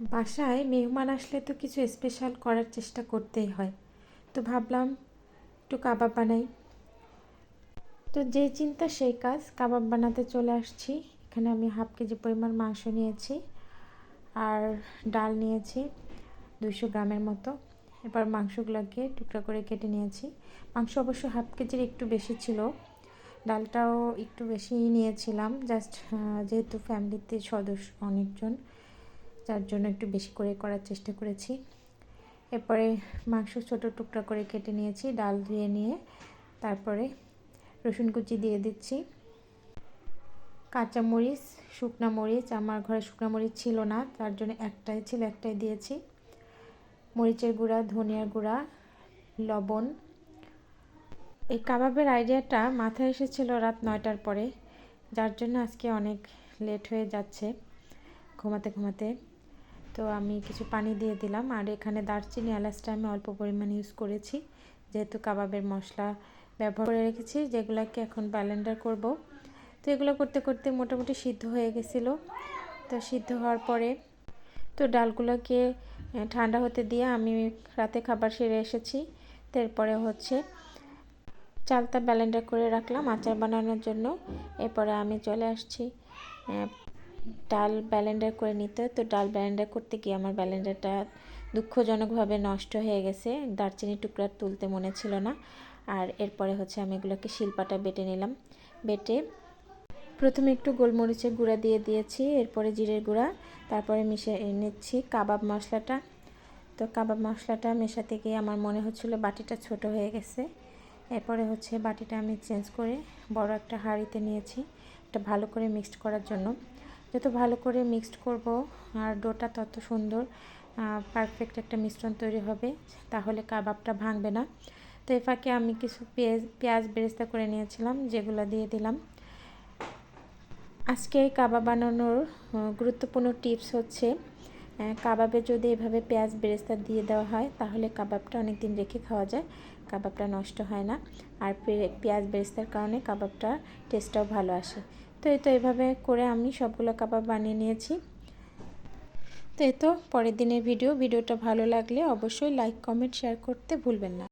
বাসায় মেহমান আসলে তো কিছু স্পেশাল করার চেষ্টা করতেই হয়। তো ভাবলাম একটু কাবাব বানাই। তো যে চিন্তা সেই কাজ, কাবাব বানাতে চলে আসছি। এখানে আমি হাফ কেজি পরিমাণ মাংস নিয়েছি আর ডাল নিয়েছি দুশো গ্রামের মতো। এবার মাংসগুলোকে টুকরা করে কেটে নিয়েছি। মাংস অবশ্য হাফ কেজির একটু বেশি ছিল। ডালটাও একটু বেশি নিয়েছিলাম। জাস্ট যেহেতু ফ্যামিলিতে সদস্য অনেকজন যার জন্য একটু বেশি করে করার চেষ্টা করেছি। এরপরে মাংস ছোট টুকরা করে কেটে নিয়েছি, ডাল ধুয়ে নিয়ে তারপরে রসুন কুচি দিয়ে দিচ্ছি। কাঁচা মরিচ, শুকনা মরিচ, আমার ঘরে শুকনা মরিচ ছিল না, তার জন্য একটাই ছিল, একটাই দিয়েছি। মরিচের গুঁড়া, ধনিয়ার গুঁড়া, লবণ। এই কাবাবের আইডিয়াটা মাথায় এসেছিল রাত নয়টার পরে, যার জন্য আজকে অনেক লেট হয়ে যাচ্ছে ঘুমাতে ঘুমাতে। তো আমি কিছু পানি দিয়ে দিলাম। আর এখানে দারচিনি, এলাচটা আমি অল্প পরিমাণ ইউজ করেছি। যেহেতু কাবাবের মশলা ব্যবহার করে রেখেছি, যেগুলোকে এখন ব্যালেন্ডার করব। তো এগুলো করতে করতে মোটামুটি সিদ্ধ হয়ে গেছিল। তো সিদ্ধ হওয়ার পরে তো ডালগুলোকে ঠান্ডা হতে দিয়ে আমি রাতে খাবার সেরে এসেছি। তারপরে হচ্ছে চালটা ব্যালেন্ডার করে রাখলাম আচার বানানোর জন্য। এরপরে আমি চলে আসছি। ডাল ব্যালেন্ডার করে নিতে। তো ডাল ব্যালেন্ডার করতে গিয়ে আমার ব্যালেন্ডারটা দুঃখজনকভাবে নষ্ট হয়ে গেছে। দারচিনি টুকরা তুলতে মনে ছিল না। আর এরপরে হচ্ছে আমি এগুলোকে শিল্পাটা বেটে নিলাম। বেটে প্রথমে একটু গোলমরিচের গুঁড়া দিয়ে দিয়েছি, এরপরে জিরের গুঁড়া, তারপরে মিশে নিচ্ছি কাবাব মশলাটা। তো কাবাব মশলাটা মেশাতে গিয়ে আমার মনে হচ্ছিল বাটিটা ছোট হয়ে গেছে। এরপরে হচ্ছে বাটিটা আমি চেঞ্জ করে বড় একটা হাঁড়িতে নিয়েছি। এটা ভালো করে মিক্সড করার জন্য। যত ভালো করে মিক্সড করব, আর ডোটা তত সুন্দর পারফেক্ট একটা মিশ্রণ তৈরি হবে, তাহলে কাবাবটা ভাঙবে না। তো এ ফাঁকে আমি কিছু পেঁয়াজ পেঁয়াজ বেরেস্তা করে নিয়েছিলাম, যেগুলো দিয়ে দিলাম। আজকে কাবাব বানানোর গুরুত্বপূর্ণ টিপস হচ্ছে কাবাবে যদি এভাবে পেঁয়াজ বেরেস্তা দিয়ে দেওয়া হয়, তাহলে কাবাবটা অনেক দিন রেখে খাওয়া যায়, কাবাবটা নষ্ট হয় না। আর পেঁয়াজ বেরেস্তার কারণে কাবাবটা টেস্টটাও ভালো আসে। তো এই তো এভাবে করে আমি সবগুলো কাবাব বানিয়ে নিয়েছি। তো এই তো পরের দিনের ভিডিও। ভিডিওটা ভালো লাগলে অবশ্যই লাইক কমেন্ট শেয়ার করতে ভুলবেন না।